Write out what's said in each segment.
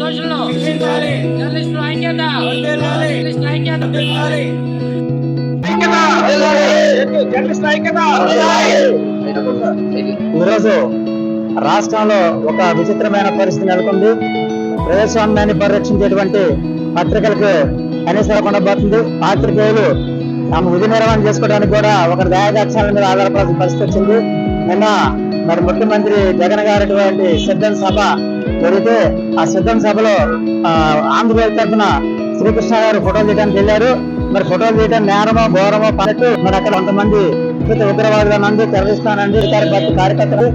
దోషులను జర్నలిస్టుపై ఐక్యత ఐక్యత ఈరోజు రాష్ట్రంలో ఒక విచిత్రమైన పరిస్థితి నెలకొంది. ప్రజాస్వామ్యాన్ని పరిరక్షించేటువంటి పత్రికలకు కనీసం ఉండబోతుంది పాత్రికేయులు తమ విధి నిర్వహణ చేసుకోవడానికి కూడా ఒక దయాదాక్షాల మీద ఆధారపడాల్సిన పరిస్థితి వచ్చింది. నిన్న మరి ముఖ్యమంత్రి జగన్ గారి సిద్ధం సభ జరిగితే ఆ సిద్ధం సభలో ఆంధ్రప్రదేశ్ తరఫున శ్రీకృష్ణ గారు ఫోటోలు తీయడానికి వెళ్ళారు. మరి ఫోటోలు తీయడం నేరమో ఘోరమో పన్నట్టు మరి అక్కడ కొంతమంది ఉగ్రవాదుల మంది తెరవిస్తానండి అధికార కార్యకర్తలు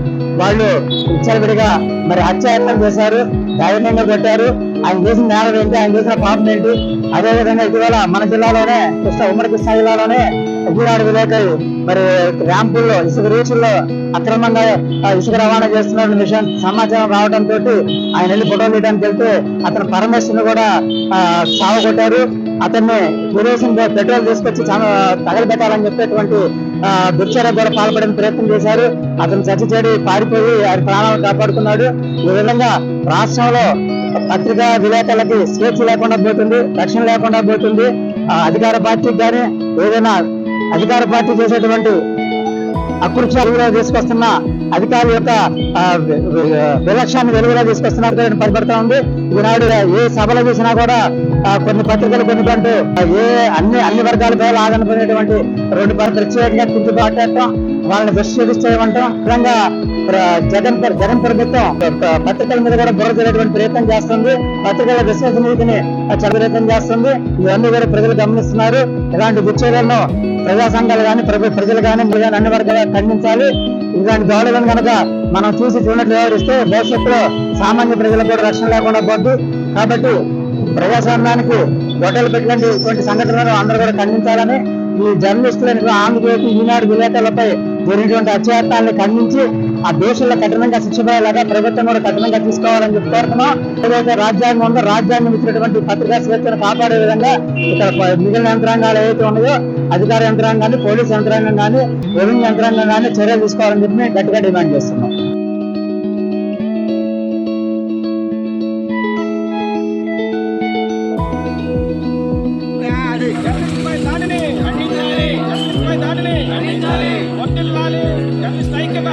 వాళ్ళు విచ్చలవిడిగా మరి హత్యాయత్నం చేశారు. దైర్యంగా పెట్టారు ఆయన చేసిన నేరం ఏంటి? ఆయన చేసిన పాపం ఏంటి? అదే విధంగా ఇటీవల మన జిల్లాలోనే కృష్ణ ఉమ్మడి కృష్ణా జిల్లాలోనే ఉగ్రవాడ విలేకరి మరి ర్యాంపుల్లో ఇసుక రీచుల్లో అక్రమంగా ఇసుక రవాణా చేస్తున్న విషయం సమాచారం రావడంతో ఆయన వెళ్ళి ఫోటోలు తీయడానికి వెళ్తే అతను పరమేశ్వరుని కూడా ఆ, కొట్టారు. అతన్ని కిరోసిన్ పెట్రోల్ తీసుకొచ్చి చాలా తగలబెట్టాలని చెప్పేటువంటి ఆ, దుర్చర్య కూడా పాల్పడిన ప్రయత్నం చేశారు. అతను చచ్చి చెడి పారిపోయి ఆయన ప్రాణాలు కాపాడుకున్నాడు. ఈ విధంగా రాష్ట్రంలో పత్రికా విలేకరులకి స్వేచ్ఛ లేకుండా పోతుంది రక్షణ లేకుండా పోతుంది. అధికార పార్టీకి కానీ ఏదైనా అధికార పార్టీ చేసేటువంటి అకృత్యాలు వెలుగులో తీసుకొస్తున్న అధికారుల యొక్క ఆ, వెలుగులో తీసుకొస్తున్నారు కూడా ఉంది. ఈనాడు ఏ సభలు చూసినా కూడా కొన్ని పత్రికలు కొన్ని కంటూ ఏ అన్ని అన్ని వర్గాల పేరు ఆదనపోయినటువంటి రెండు ప- ప్రత్యేకంగా కుంటు పాటేయటం వాళ్ళని దుష్టి చేయమంటాం విధంగా జగన్ జగన్ ప్రభుత్వం పత్రికల మీద కూడా బుర్ర చేయడానికి ప్రయత్నం చేస్తుంది. పత్రికల విశ్వసనీయతని ప్రయత్నం చేస్తుంది. ఇవన్నీ కూడా ప్రజలు గమనిస్తున్నారు. ఇలాంటి దుశ్చర్యలను ప్రజా సంఘాలు కానీ ప్రజలు కానీ మీరు కానీ అన్ని వర్గాలు ఖండించాలి. ఇలాంటి దాడులను కనుక మనం చూసి చూడట్లు వ్యవహరిస్తే భవిష్యత్తులో సామాన్య ప్రజలకు కూడా రక్షణ లేకుండా పోద్దు. కాబట్టి ప్రజాస్వామ్యానికి గొడవలు పెట్టినటువంటి ఇటువంటి సంఘటనలను అందరూ కూడా ఖండించాలని ఈ జర్నలిస్టులను ఆంధ్రజ్యోతి ఈనాడు విలేకరులపై జరిగినటువంటి అత్యాచారాన్ని ఖండించి ఆ దేశంలో కఠినంగా శిక్ష పడేలాగా ప్రభుత్వం కూడా కఠినంగా తీసుకోవాలని చెప్పి కోరుతున్నాం. ఏదైతే రాజ్యాంగం ఉందో రాజ్యాంగం ఇచ్చినటువంటి పత్రికా స్వేచ్ఛను కాపాడే విధంగా ఇక్కడ మిగిలిన యంత్రాంగాలు ఏవైతే ఉన్నాయో అధికార యంత్రాంగాన్ని కానీ పోలీస్ యంత్రాంగం కానీ రెవెన్యూ యంత్రాంగం కానీ చర్యలు తీసుకోవాలని చెప్పి మేము గట్టిగా డిమాండ్ చేస్తున్నాం. ఐక్యత